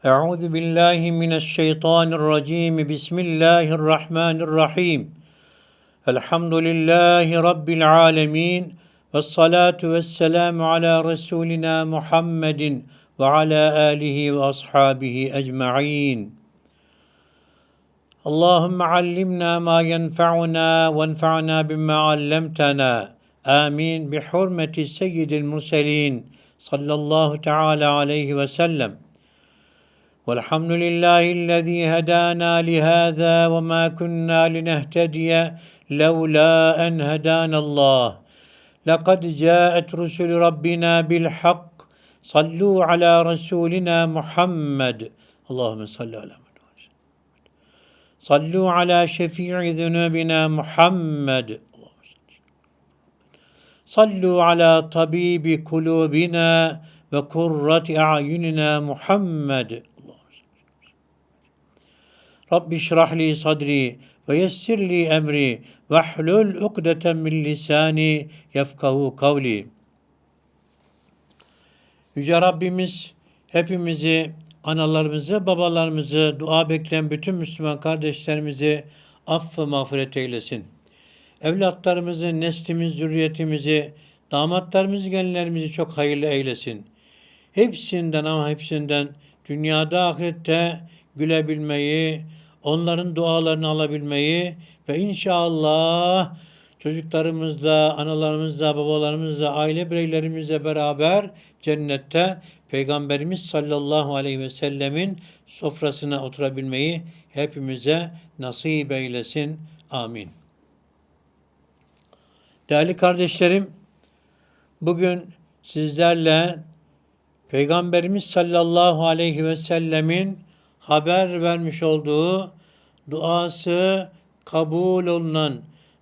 أعوذ بالله من الشيطان الرجيم. بسم الله الرحمن الرحيم. الحمد لله رب العالمين والصلاة والسلام على رسولنا محمد وعلى آله وأصحابه أجمعين. اللهم علمنا ما ينفعنا وانفعنا بما علمتنا. آمين. بحرمة سيد المرسلين صلى الله تعالى عليه وسلم. والحمد لله الذي هدانا لهذا وما كنا لنهتدي لولا أن هدانا الله. لقد جاءت رسل ربنا بالحق. صلوا على رسولنا محمد. اللهم صل على محمد. صلوا على شفيع ذنوبنا محمد. صلوا على طبيب قلوبنا وقرة أعيننا محمد. Rabbi şrahli sadri ve yessirli emri ve hlul ukdeten min lisani yefkahu kavli. Yüce Rabbimiz hepimizi, analarımızı, babalarımızı, dua bekleyen bütün Müslüman kardeşlerimizi affı mağfiret eylesin. Evlatlarımızı, neslimiz, zürriyetimizi, damatlarımızı, gelinlerimizi çok hayırlı eylesin. Hepsinden ama hepsinden dünyada ahirette gülebilmeyi, onların dualarını alabilmeyi ve inşallah çocuklarımızla, analarımızla, babalarımızla, aile bireylerimizle beraber cennette Peygamberimiz sallallahu aleyhi ve sellemin sofrasına oturabilmeyi hepimize nasip eylesin. Amin. Değerli kardeşlerim, bugün sizlerle Peygamberimiz sallallahu aleyhi ve sellemin haber vermiş olduğu duası kabul olunan,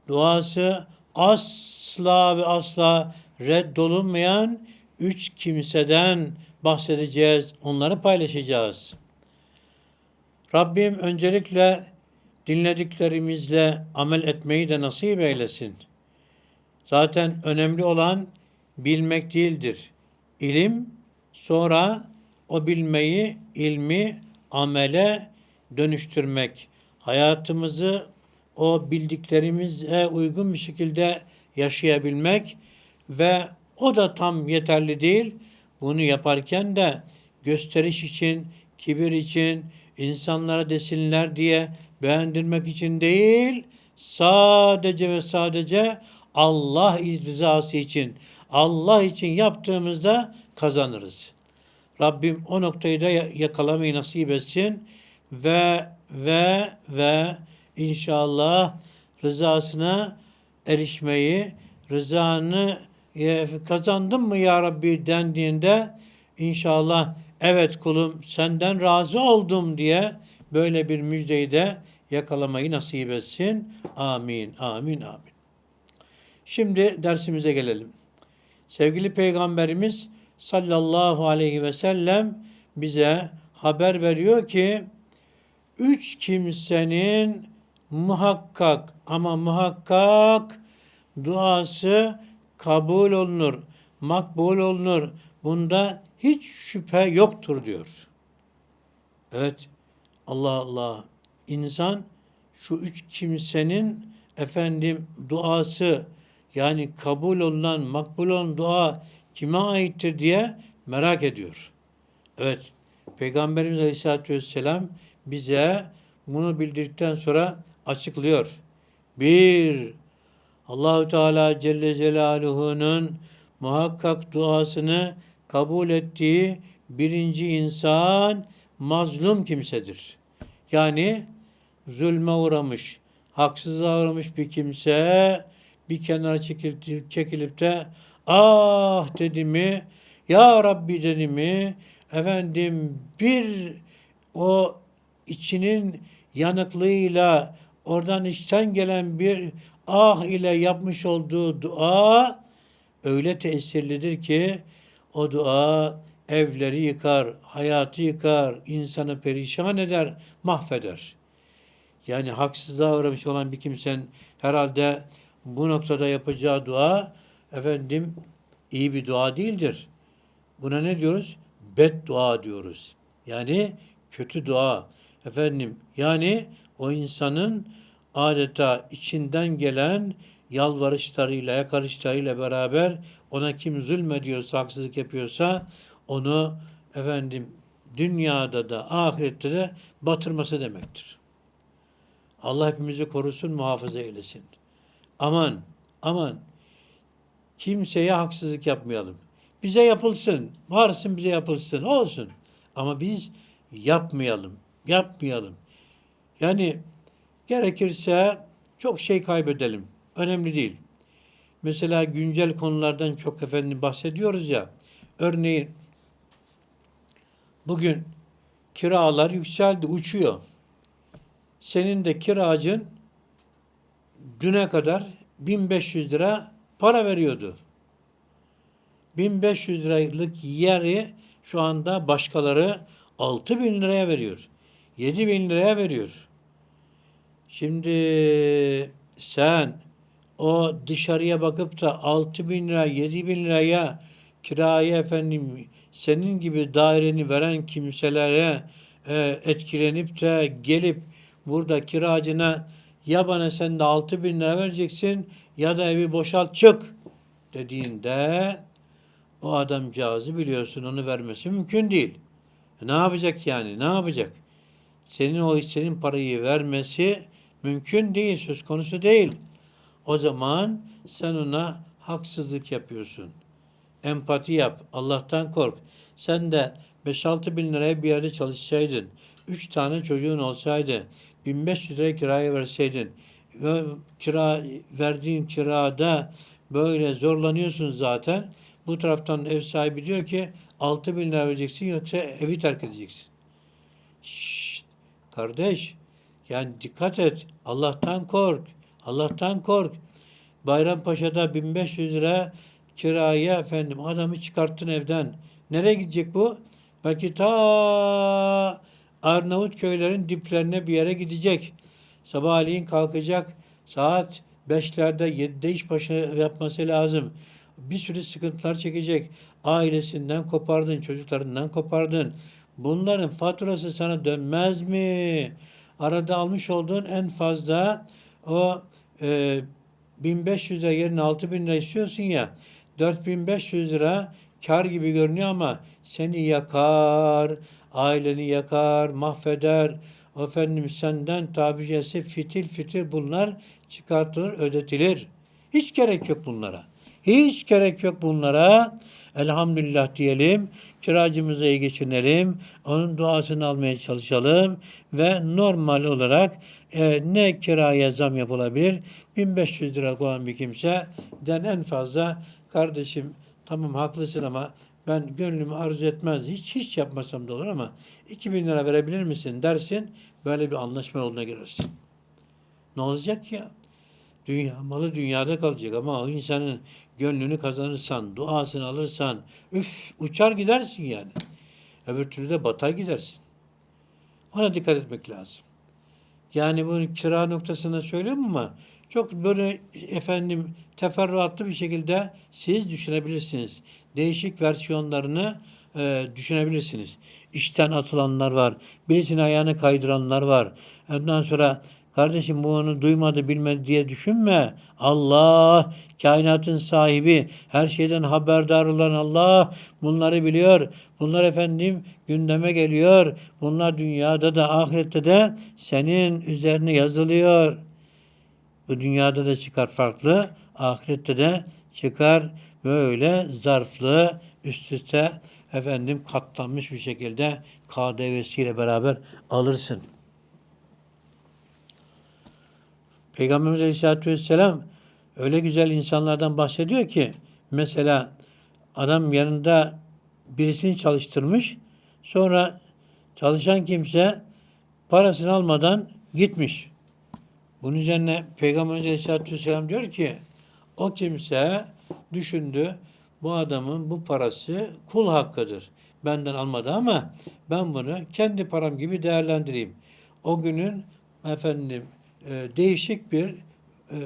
duası asla ve asla reddolunmayan üç kimseden bahsedeceğiz, onları paylaşacağız. Rabbim öncelikle dinlediklerimizle amel etmeyi de nasip eylesin. Zaten önemli olan bilmek değildir. İlim sonra o bilmeyi, ilmi amele dönüştürmek. Hayatımızı o bildiklerimize uygun bir şekilde yaşayabilmek ve o da tam yeterli değil. Bunu yaparken de gösteriş için, kibir için, insanlara desinler diye beğendirmek için değil, sadece ve sadece Allah rızası için, Allah için yaptığımızda kazanırız. Rabbim o noktayı da yakalamayı nasip etsin ve ve ve inşallah rızasına erişmeyi, rızanı kazandın mı ya Rabbi dendiğinde inşallah evet kulum senden razı oldum diye böyle bir müjdeyi de yakalamayı nasip etsin. Amin, amin, amin. Şimdi dersimize gelelim. Sevgili Peygamberimiz sallallahu aleyhi ve sellem bize haber veriyor ki üç kimsenin muhakkak ama muhakkak duası kabul olunur, makbul olunur. Bunda hiç şüphe yoktur diyor. Evet, Allah Allah. İnsan şu üç kimsenin efendim duası yani kabul olunan, makbul olan dua kime aittir diye merak ediyor. Evet, Peygamberimiz Aleyhisselatü Vesselam bize bunu bildirdikten sonra açıklıyor. Bir, Allahü Teala Celle Celaluhu'nun muhakkak duasını kabul ettiği birinci insan mazlum kimsedir. Yani zulme uğramış, haksızlığa uğramış bir kimse bir kenara çekilip, çekilip de ah dedi mi, ya Rabbi dedi mi, efendim bir o içinin yanıklığıyla oradan içten gelen bir ah ile yapmış olduğu dua öyle tesirlidir ki o dua evleri yıkar, hayatı yıkar, insanı perişan eder, mahveder. Yani haksızlığa uğramış olan bir kimsenin herhalde bu noktada yapacağı dua efendim iyi bir dua değildir. Buna ne diyoruz? Beddua diyoruz. Yani kötü dua. Efendim yani o insanın adeta içinden gelen yalvarışlarıyla, yakarışlarıyla beraber ona kim zulmediyorsa, haksızlık yapıyorsa onu efendim dünyada da ahirette de batırması demektir. Allah hepimizi korusun, muhafaza eylesin. Aman, aman kimseye haksızlık yapmayalım. Bize yapılsın, varsın bize yapılsın, olsun. Ama biz yapmayalım, yapmayalım. Yani gerekirse çok şey kaybedelim. Önemli değil. Mesela güncel konulardan çok efendim bahsediyoruz ya. Örneğin bugün kiralar yükseldi, uçuyor. Senin de kiracın düne kadar 1500 lira para veriyordu. 1500 liralık yeri şu anda başkaları 6000 liraya veriyor. 7000 liraya veriyor. Şimdi sen o dışarıya bakıp da 6000 lira, 7000 liraya kiraya efendim senin gibi daireni veren kimselere e, etkilenip de gelip burada kiracına ya bana sen de 6000 lira vereceksin ya da evi boşalt çık dediğinde o adamcağızı biliyorsun onu vermesi mümkün değil. Ne yapacak yani? Ne yapacak? Senin o senin parayı vermesi mümkün değil, söz konusu değil. O zaman sen ona haksızlık yapıyorsun. Empati yap, Allah'tan kork. Sen de 5-6 bin liraya bir yerde çalışsaydın, 3 tane çocuğun olsaydı, 1500 liraya kiraya verseydin ve kira verdiğin kirada böyle zorlanıyorsun zaten. Bu taraftan ev sahibi diyor ki 6 bin lira vereceksin yoksa evi terk edeceksin. Şşt, kardeş yani dikkat et. Allah'tan kork. Allah'tan kork. Bayrampaşa'da 1500 lira kiraya efendim adamı çıkarttın evden. Nereye gidecek bu? Belki ta Arnavut köylerin diplerine bir yere gidecek. Sabahleyin kalkacak. Saat 5'lerde 7'de iş başı yapması lazım. Bir sürü sıkıntılar çekecek. Ailesinden kopardın, çocuklarından kopardın. Bunların faturası sana dönmez mi? Arada almış olduğun en fazla o e, 1500 lira yerine 6000 lira istiyorsun ya 4500 lira kar gibi görünüyor ama seni yakar, aileni yakar, mahveder. Efendim senden tabi caizse fitil fitil bunlar çıkartılır, ödetilir. Hiç gerek yok bunlara. Hiç gerek yok bunlara. Elhamdülillah diyelim. Kiracımızı iyi geçinelim. Onun duasını almaya çalışalım. Ve normal olarak e, ne kiraya zam yapılabilir? 1500 lira olan bir kimseden en fazla kardeşim tamam haklısın ama ben gönlümü arzu etmez. Hiç hiç yapmasam da olur ama 2000 lira verebilir misin dersin. Böyle bir anlaşma yoluna girersin. Ne olacak ya? Dünya malı dünyada kalacak ama o insanın gönlünü kazanırsan, duasını alırsan, üf uçar gidersin yani. Öbür türlü de batar gidersin. Ona dikkat etmek lazım. Yani bunu kira noktasında söylüyorum ama çok böyle efendim teferruatlı bir şekilde siz düşünebilirsiniz. Değişik versiyonlarını e, düşünebilirsiniz. İşten atılanlar var. Birisinin ayağını kaydıranlar var. Ondan sonra kardeşim bu onu duymadı bilmedi diye düşünme. Allah kainatın sahibi her şeyden haberdar olan Allah bunları biliyor. Bunlar efendim gündeme geliyor. Bunlar dünyada da ahirette de senin üzerine yazılıyor. Bu dünyada da çıkar farklı, ahirette de çıkar böyle zarflı, üst üste efendim katlanmış bir şekilde KDV'siyle beraber alırsın. Peygamberimiz Aleyhisselatü Vesselam öyle güzel insanlardan bahsediyor ki mesela adam yanında birisini çalıştırmış sonra çalışan kimse parasını almadan gitmiş. Bunun üzerine Peygamberimiz Aleyhisselatü Vesselam diyor ki o kimse düşündü bu adamın bu parası kul hakkıdır. Benden almadı ama ben bunu kendi param gibi değerlendireyim. O günün efendim e, değişik bir e,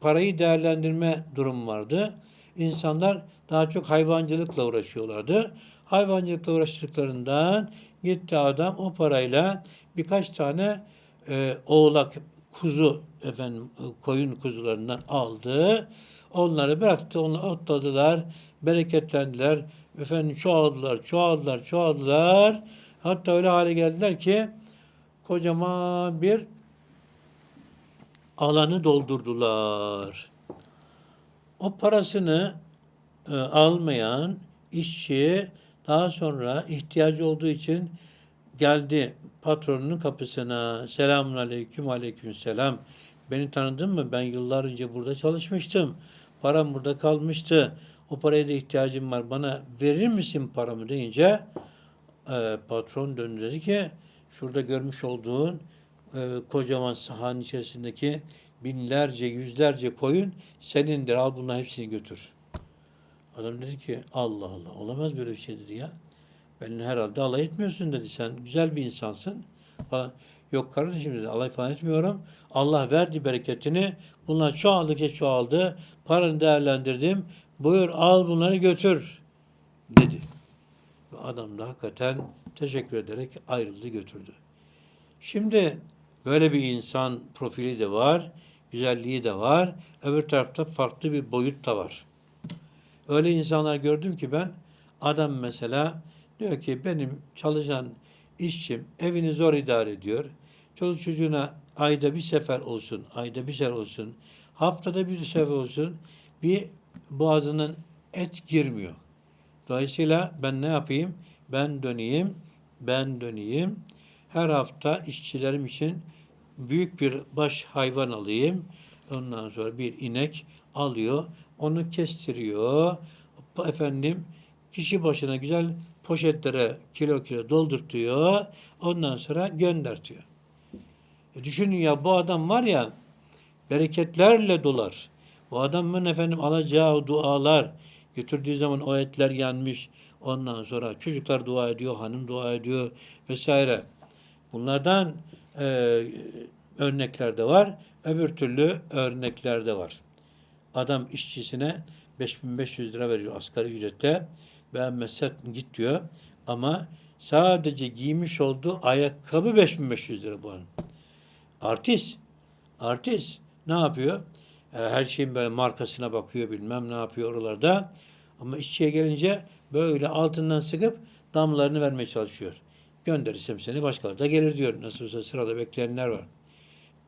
parayı değerlendirme durum vardı. insanlar daha çok hayvancılıkla uğraşıyorlardı. Hayvancılıkla uğraştıklarından gitti adam o parayla birkaç tane e, oğlak kuzu efendim e, koyun kuzularından aldı. Onları bıraktı, onu otladılar, bereketlendiler. Efendim çoğaldılar, çoğaldılar, çoğaldılar. Hatta öyle hale geldiler ki kocaman bir alanı doldurdular. O parasını e, almayan işçi daha sonra ihtiyacı olduğu için geldi patronunun kapısına. Selamun aleyküm aleyküm selam. Beni tanıdın mı? Ben yıllar önce burada çalışmıştım. Param burada kalmıştı. O paraya da ihtiyacım var. Bana verir misin paramı deyince e, patron döndü dedi ki şurada görmüş olduğun e, kocaman sahanın içerisindeki binlerce, yüzlerce koyun senindir. Al bunların hepsini götür. Adam dedi ki Allah Allah olamaz böyle bir şey dedi ya. Benimle herhalde alay etmiyorsun dedi. Sen güzel bir insansın falan. Yok kardeşim dedi alay falan etmiyorum. Allah verdi bereketini. Bunlar çoğaldıkça çoğaldı. Paranı değerlendirdim. Buyur al bunları götür dedi. Ve Adam da hakikaten teşekkür ederek ayrıldı götürdü. Şimdi böyle bir insan profili de var, güzelliği de var. Öbür tarafta farklı bir boyut da var. Öyle insanlar gördüm ki ben adam mesela diyor ki benim çalışan işçim evini zor idare ediyor. Çoluk çocuğuna ayda bir sefer olsun, ayda bir sefer olsun, haftada bir sefer olsun bir boğazının et girmiyor. Dolayısıyla ben ne yapayım? Ben döneyim, ben döneyim. Her hafta işçilerim için büyük bir baş hayvan alayım. Ondan sonra bir inek alıyor, onu kestiriyor. Efendim kişi başına güzel poşetlere kilo kilo doldurtuyor. Ondan sonra göndertiyor. E düşünün ya bu adam var ya bereketlerle dolar. Bu adamın efendim alacağı dualar götürdüğü zaman o etler yanmış. Ondan sonra çocuklar dua ediyor, hanım dua ediyor vesaire. Bunlardan e, örnekler de var. Öbür türlü örnekler de var. Adam işçisine 5500 lira veriyor asgari ücrette. Beğenmezsen git diyor. Ama sadece giymiş olduğu ayakkabı 5500 lira bu hanım. Artist. Artist. Ne yapıyor? E, Her şeyin böyle markasına bakıyor bilmem ne yapıyor oralarda. Ama işçiye gelince böyle altından sıkıp damlarını vermeye çalışıyor. Gönderirsem seni başkaları da gelir diyor. Nasıl olsa sırada bekleyenler var.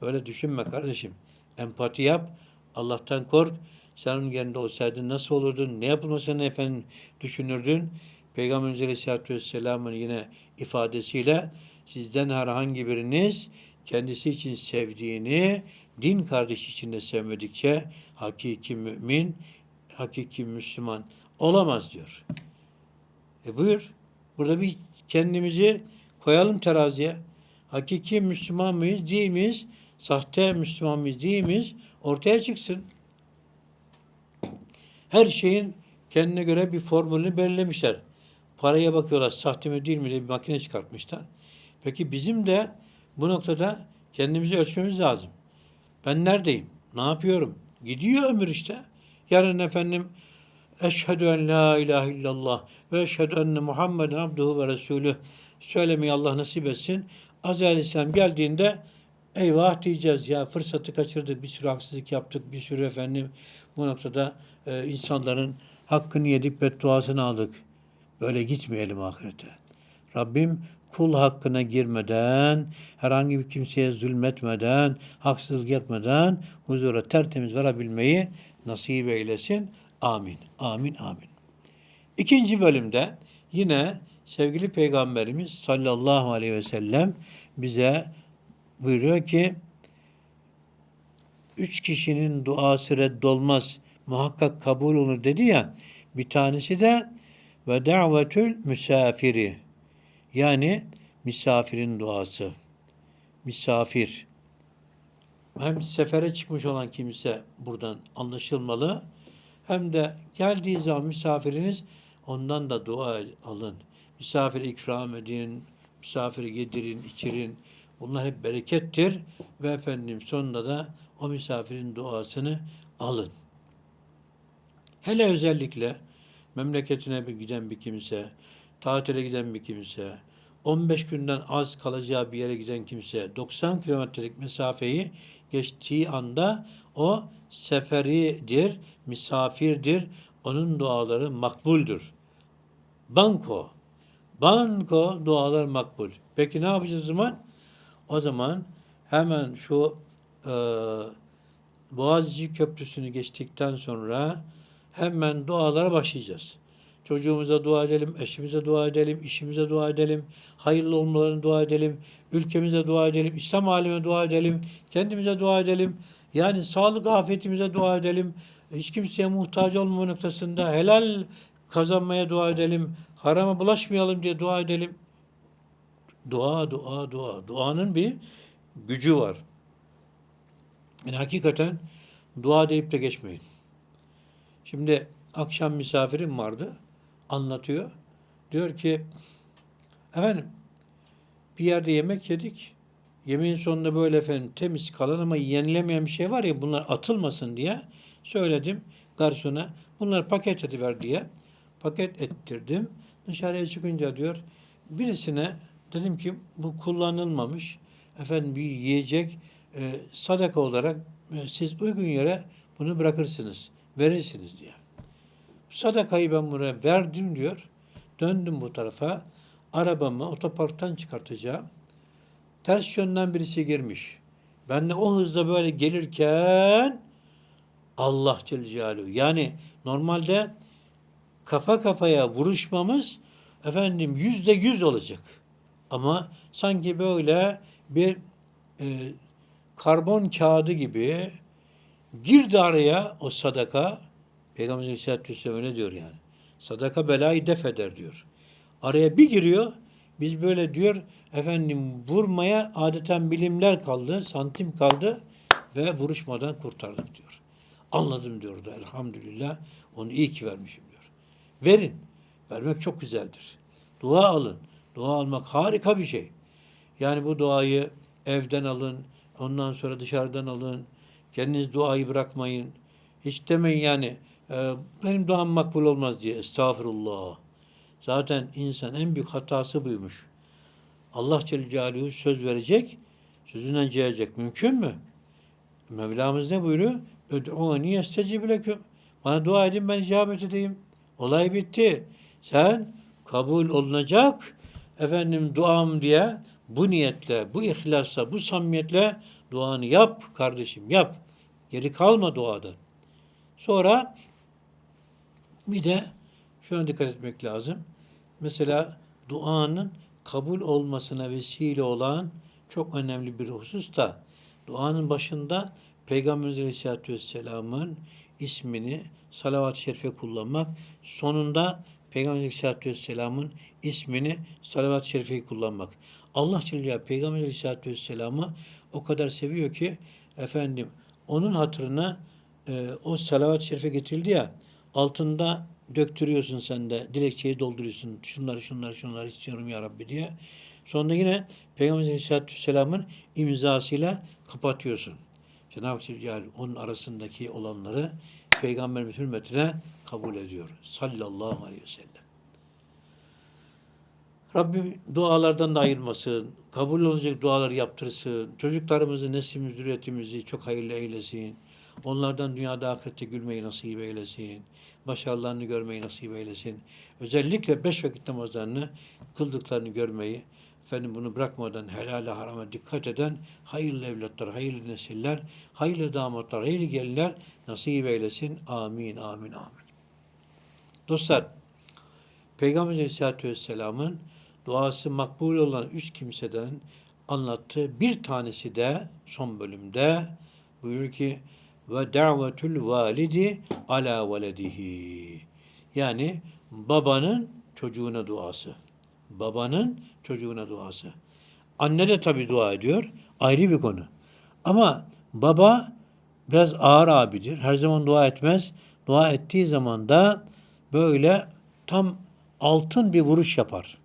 Böyle düşünme kardeşim. Empati yap. Allah'tan kork. Sen onun yerinde olsaydın nasıl olurdun? Ne yapılmasını efendim düşünürdün? Peygamberimiz Aleyhisselatü Vesselam'ın yine ifadesiyle sizden herhangi biriniz kendisi için sevdiğini din kardeşi için de sevmedikçe hakiki mümin, hakiki Müslüman olamaz diyor. E buyur. Burada bir kendimizi koyalım teraziye. Hakiki Müslüman mıyız, değil miyiz? Sahte Müslüman mıyız, değil miyiz? Ortaya çıksın. Her şeyin kendine göre bir formülünü belirlemişler. Paraya bakıyorlar, sahte mi değil mi diye bir makine çıkartmışlar. Peki bizim de bu noktada kendimizi ölçmemiz lazım. Ben neredeyim? Ne yapıyorum? Gidiyor ömür işte. Yarın efendim Eşhedü en la ilahe illallah ve eşhedü enne Muhammeden abduhu ve resulü söylemeyi Allah nasip etsin. Azrail Aleyhisselam geldiğinde eyvah diyeceğiz ya fırsatı kaçırdık, bir sürü haksızlık yaptık, bir sürü efendim bu noktada e, insanların hakkını yedik, bedduasını aldık. Böyle gitmeyelim ahirete. Rabbim kul hakkına girmeden, herhangi bir kimseye zulmetmeden, haksızlık yapmadan huzura tertemiz varabilmeyi nasip eylesin. Amin. Amin. Amin. İkinci bölümde yine sevgili Peygamberimiz sallallahu aleyhi ve sellem bize buyuruyor ki üç kişinin duası reddolmaz muhakkak kabul olur dedi ya bir tanesi de ve davetül misafiri yani misafirin duası. Misafir. Hem sefere çıkmış olan kimse buradan anlaşılmalı. Hem de geldiği zaman misafiriniz ondan da dua alın. Misafir ikram edin, misafiri yedirin, içirin. Bunlar hep berekettir ve efendim sonunda da o misafirin duasını alın. Hele özellikle memleketine bir giden bir kimse, tatile giden bir kimse, 15 günden az kalacağı bir yere giden kimse 90 kilometrelik mesafeyi geçtiği anda o seferidir, misafirdir. Onun duaları makbuldür. Banko. Banko dualar makbul. Peki ne yapacağız o zaman? O zaman hemen şu e, Boğaziçi Köprüsü'nü geçtikten sonra hemen dualara başlayacağız. Çocuğumuza dua edelim, eşimize dua edelim, işimize dua edelim, hayırlı olmalarını dua edelim, ülkemize dua edelim, İslam alemine dua edelim, kendimize dua edelim. Yani sağlık afiyetimize dua edelim. Hiç kimseye muhtaç olmama noktasında helal kazanmaya dua edelim. Harama bulaşmayalım diye dua edelim. Dua, dua, dua. Duanın bir gücü var. Yani hakikaten dua deyip de geçmeyin. Şimdi akşam misafirim vardı. Anlatıyor. Diyor ki efendim bir yerde yemek yedik. Yemeğin sonunda böyle efendim temiz kalan ama yenilemeyen bir şey var ya bunlar atılmasın diye söyledim garsona. Bunlar paket ediver diye paket ettirdim. Dışarıya çıkınca diyor birisine dedim ki bu kullanılmamış efendim bir yiyecek e, sadaka olarak e, siz uygun yere bunu bırakırsınız, verirsiniz diye. Sadakayı ben buraya verdim diyor. Döndüm bu tarafa. Arabamı otoparktan çıkartacağım. Ters yönden birisi girmiş. Ben de o hızda böyle gelirken Allah Celaluhu. Yani normalde kafa kafaya vuruşmamız efendim yüzde yüz olacak. Ama sanki böyle bir e, karbon kağıdı gibi girdi araya o sadaka. Peygamber Aleyhisselatü Vesselam öyle diyor yani. Sadaka belayı def eder diyor. Araya bir giriyor. Biz böyle diyor efendim vurmaya adeten bilimler kaldı, santim kaldı ve vuruşmadan kurtardık diyor. Anladım diyor da elhamdülillah onu iyi ki vermişim diyor. Verin. Vermek çok güzeldir. Dua alın. Dua almak harika bir şey. Yani bu duayı evden alın, ondan sonra dışarıdan alın. Kendiniz duayı bırakmayın. Hiç demeyin yani e, benim duam makbul olmaz diye. Estağfurullah. Zaten insan en büyük hatası buymuş. Allah Celle Celaluhu söz verecek, sözünden cayacak. Mümkün mü? Mevlamız ne buyuruyor? Öd'uni yestecib leküm. Bana dua edin ben icabet edeyim. Olay bitti. Sen kabul olunacak efendim duam diye bu niyetle, bu ihlasla, bu samimiyetle duanı yap kardeşim yap. Geri kalma duada. Sonra bir de şuna dikkat etmek lazım. Mesela duanın kabul olmasına vesile olan çok önemli bir husus da duanın başında Peygamberimiz Aleyhisselatü Vesselam'ın ismini salavat-ı şerife kullanmak, sonunda Peygamber Aleyhisselatü Vesselam'ın ismini salavat-ı şerifeyi kullanmak. Allah Celle Peygamber Aleyhisselatü Vesselam'ı o kadar seviyor ki efendim onun hatırına e, o salavat-ı şerife getirildi ya altında döktürüyorsun sen de dilekçeyi dolduruyorsun. Şunları şunları şunları istiyorum ya Rabbi diye. Sonra yine Peygamber Aleyhisselatü Vesselam'ın imzasıyla kapatıyorsun. Cenab-ı Celle onun arasındaki olanları Peygamberimiz hürmetine kabul ediyor. Sallallahu aleyhi ve sellem. Rabbim dualardan da ayırmasın. Kabul olacak dualar yaptırsın. Çocuklarımızı, neslimizi, zürriyetimizi çok hayırlı eylesin. Onlardan dünyada ahirette gülmeyi nasip eylesin. Başarılarını görmeyi nasip eylesin. Özellikle beş vakit namazlarını kıldıklarını görmeyi, efendim bunu bırakmadan helale harama dikkat eden hayırlı evlatlar, hayırlı nesiller, hayırlı damatlar, hayırlı gelinler nasip eylesin. Amin, amin, amin. Dostlar, Peygamber Aleyhisselatü Vesselam'ın duası makbul olan üç kimseden anlattığı bir tanesi de son bölümde buyuruyor ki ve davetul validi ala veledihi. Yani babanın çocuğuna duası. Babanın çocuğuna duası. Anne de tabii dua ediyor. Ayrı bir konu. Ama baba biraz ağır abidir. Her zaman dua etmez. Dua ettiği zaman da böyle tam altın bir vuruş yapar.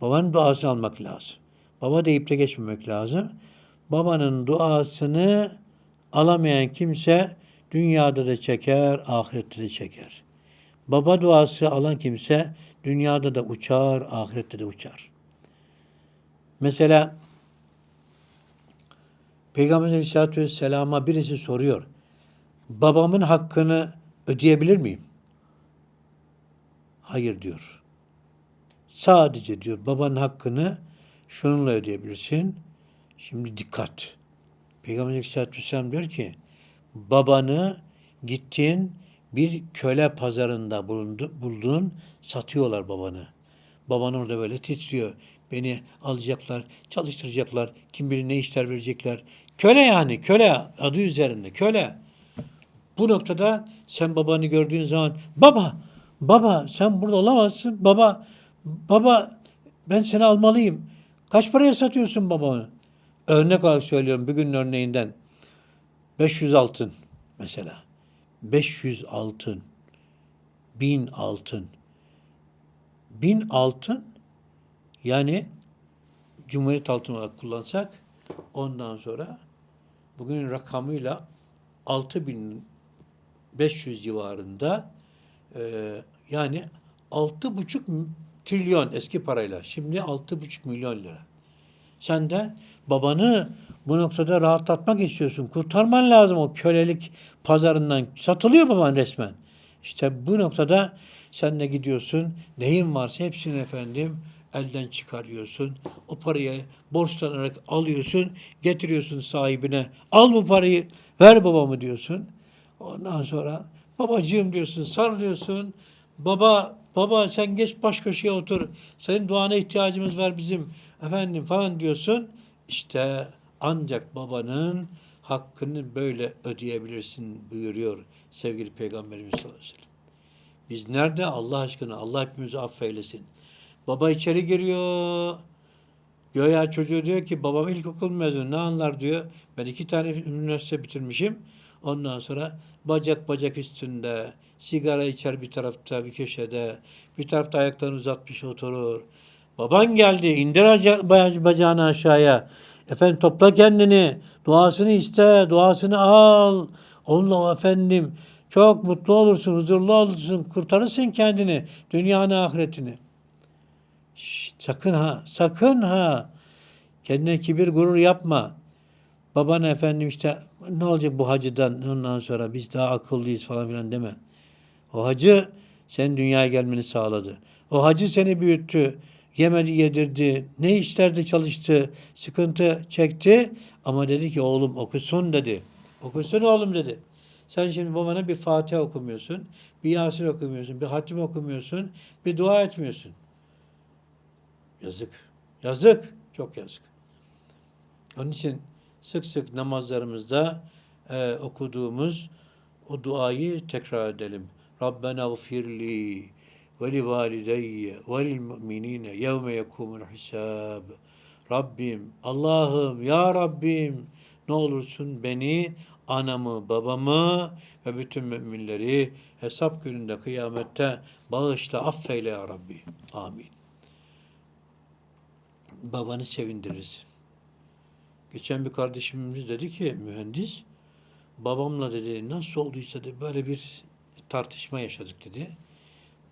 Babanın duasını almak lazım. Baba deyip de geçmemek lazım. Babanın duasını alamayan kimse dünyada da çeker, ahirette de çeker. Baba duası alan kimse dünyada da uçar, ahirette de uçar. Mesela Peygamber Aleyhisselatü Vesselam'a birisi soruyor. Babamın hakkını ödeyebilir miyim? Hayır diyor. Sadece diyor babanın hakkını şununla ödeyebilirsin. Şimdi dikkat. Peygamber Aleyhisselatü Vesselam diyor ki babanı gittin bir köle pazarında bulundu, buldun satıyorlar babanı. Baban orada böyle titriyor. Beni alacaklar, çalıştıracaklar. Kim bilir ne işler verecekler. Köle yani köle adı üzerinde köle. Bu noktada sen babanı gördüğün zaman baba baba sen burada olamazsın. Baba baba ben seni almalıyım. Kaç paraya satıyorsun babamı? Örnek olarak söylüyorum bugünün örneğinden. 500 altın mesela. 500 altın. 1000 altın. 1000 altın yani Cumhuriyet altın olarak kullansak ondan sonra bugünün rakamıyla 6500 civarında e, yani 6,5 trilyon eski parayla şimdi 6,5 milyon lira. Sen de babanı bu noktada rahatlatmak istiyorsun. Kurtarman lazım o kölelik pazarından. Satılıyor baban resmen. İşte bu noktada sen de gidiyorsun. Neyin varsa hepsini efendim elden çıkarıyorsun. O parayı borçlanarak alıyorsun. Getiriyorsun sahibine. Al bu parayı ver babamı diyorsun. Ondan sonra babacığım diyorsun sarılıyorsun. Baba baba sen geç baş köşeye otur. Senin duana ihtiyacımız var bizim efendim falan diyorsun. İşte ancak babanın hakkını böyle ödeyebilirsin buyuruyor sevgili Peygamberimiz sallallahu aleyhi ve sellem. Biz nerede? Allah aşkına Allah hepimizi affeylesin. Baba içeri giriyor. Göya çocuğu diyor ki babam ilkokul mezunu ne anlar diyor. Ben iki tane üniversite bitirmişim. Ondan sonra bacak bacak üstünde sigara içer bir tarafta bir köşede bir tarafta ayaklarını uzatmış oturur. Baban geldi indir aca- baca- bacağını aşağıya. Efendim topla kendini. Duasını iste. Duasını al. Onunla efendim çok mutlu olursun, huzurlu olursun, kurtarırsın kendini, dünyanı, ahiretini. Şşt, sakın ha, sakın ha. Kendine kibir, gurur yapma. Baban efendim işte ne olacak bu hacıdan ondan sonra biz daha akıllıyız falan filan deme. O hacı senin dünyaya gelmeni sağladı. O hacı seni büyüttü. Yemedi, yedirdi. Ne işlerde çalıştı. Sıkıntı çekti. Ama dedi ki oğlum okusun dedi. Okusun oğlum dedi. Sen şimdi babana bir Fatiha okumuyorsun. Bir Yasin okumuyorsun. Bir hatim okumuyorsun. Bir dua etmiyorsun. Yazık. Yazık. Çok yazık. Onun için sık sık namazlarımızda e, okuduğumuz o duayı tekrar edelim. Rabbena gfirli ve li valideyye ve lil mu'minine yevme yekumul hisab. Rabbim, Allah'ım, Ya Rabbim ne olursun beni, anamı, babamı ve bütün müminleri hesap gününde kıyamette bağışla, affeyle Ya Rabbi. Amin. Babanı sevindirirsin. Geçen bir kardeşimiz dedi ki mühendis babamla dedi nasıl olduysa dedi böyle bir tartışma yaşadık dedi.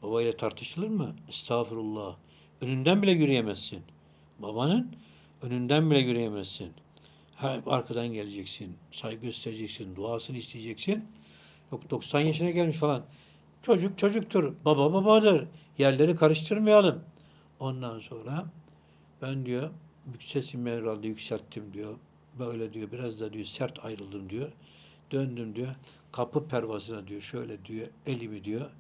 Babayla tartışılır mı? Estağfurullah. Önünden bile yürüyemezsin. Babanın önünden bile yürüyemezsin. Hep arkadan geleceksin. Saygı göstereceksin. Duasını isteyeceksin. Yok 90 yaşına gelmiş falan. Çocuk çocuktur. Baba babadır. Yerleri karıştırmayalım. Ondan sonra ben diyor sesimi herhalde yükselttim diyor. Böyle diyor biraz da diyor sert ayrıldım diyor. Döndüm diyor. Kapı pervasına diyor şöyle diyor elimi diyor.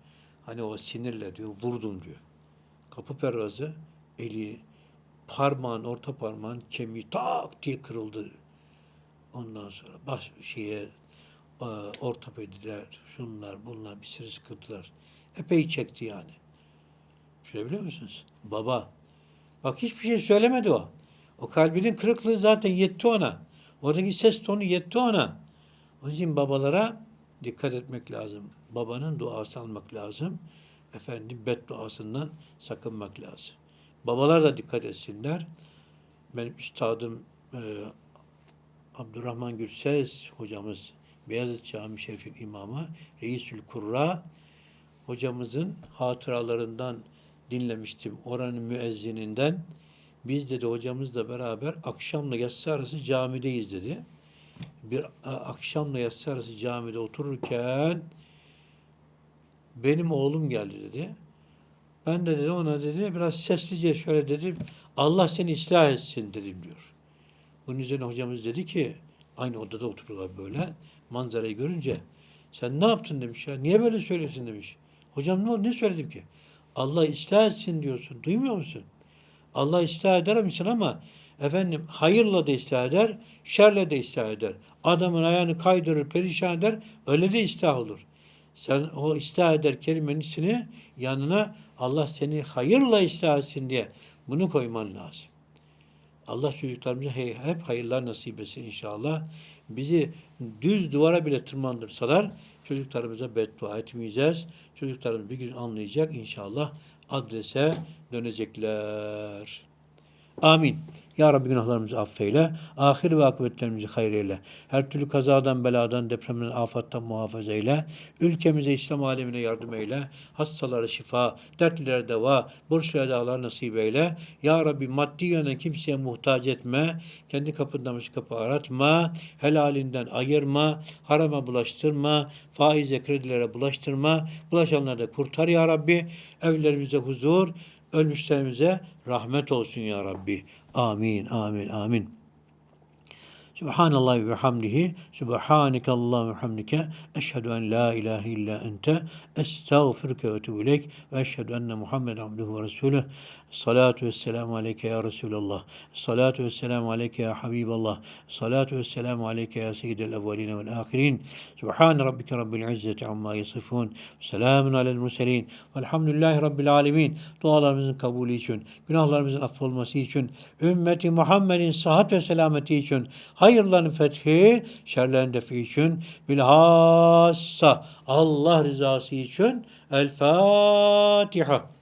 Hani o sinirle diyor vurdum diyor. Kapı pervazı eli parmağın orta parmağın kemiği tak diye kırıldı. Ondan sonra baş şeye e, ortopediler, şunlar bunlar bir sürü sıkıntılar. Epey çekti yani. Şöyle biliyor musunuz? Baba. Bak hiçbir şey söylemedi o. O kalbinin kırıklığı zaten yetti ona. Oradaki ses tonu yetti ona. Onun için babalara dikkat etmek lazım. Babanın duası almak lazım. Efendim bedduasından sakınmak lazım. Babalar da dikkat etsinler. Benim üstadım e, Abdurrahman Gürses hocamız Beyazıt Camii Şerif'in imamı Reisül Kurra hocamızın hatıralarından dinlemiştim. Oranın müezzininden. Biz dedi hocamızla beraber akşamla yatsı arası camideyiz dedi. Bir akşamla yatsı arası camide otururken benim oğlum geldi dedi. Ben de dedi ona dedi biraz sessizce şöyle dedim. Allah seni ıslah etsin dedim diyor. Bunun üzerine hocamız dedi ki aynı odada oturuyorlar böyle manzarayı görünce sen ne yaptın demiş ya. Niye böyle söylüyorsun demiş. Hocam ne oldu ne söyledim ki? Allah ıslah etsin diyorsun. Duymuyor musun? Allah ıslah eder misin ama efendim hayırla da ıslah eder, şerle de ıslah eder. Adamın ayağını kaydırır, perişan eder, öyle de ıslah olur. Sen o ıslah eder kelimenin içine yanına Allah seni hayırla ıslah etsin diye bunu koyman lazım. Allah çocuklarımıza hep hayırlar nasip etsin inşallah. Bizi düz duvara bile tırmandırsalar çocuklarımıza beddua etmeyeceğiz. Çocuklarımız bir gün anlayacak inşallah adrese dönecekler. Amin. Ya Rabbi günahlarımızı affeyle. Ahir ve akıbetlerimizi hayır eyle. Her türlü kazadan, beladan, depremden, afattan muhafaza eyle. Ülkemize, İslam alemine yardım eyle. Hastalara şifa, dertlilere deva, borçlu edalar nasip eyle. Ya Rabbi maddi yönden kimseye muhtaç etme. Kendi kapından başka kapı aratma. Helalinden ayırma. Harama bulaştırma. Faize, kredilere bulaştırma. Bulaşanları da kurtar ya Rabbi. Evlerimize huzur, ölmüşlerimize rahmet olsun ya Rabbi. Amin, amin, amin. Subhanallah ve bihamdihi. Subhaneke Allah ve hamdike. Eşhedü en la ilahe illa ente. Estağfirüke ve etûbü ileyk. Ve eşhedü enne Muhammeden abduhu ve resulüh. Salatu ve selamu aleyke ya Resulallah. Salatu ve selamu aleyke ya Habiballah. Salatu ve selamu aleyke ya Seyyidel evveline vel ahirin. Subhan rabbike rabbil izzeti amma yasifun. Selamun alel murselin. Velhamdülillahi rabbil alemin. Dualarımızın kabulü için, günahlarımızın affolması için, ümmeti Muhammed'in sıhhat ve selameti için, hayırların fethi, şerlerin defi için, bilhassa Allah rızası için El Fatiha.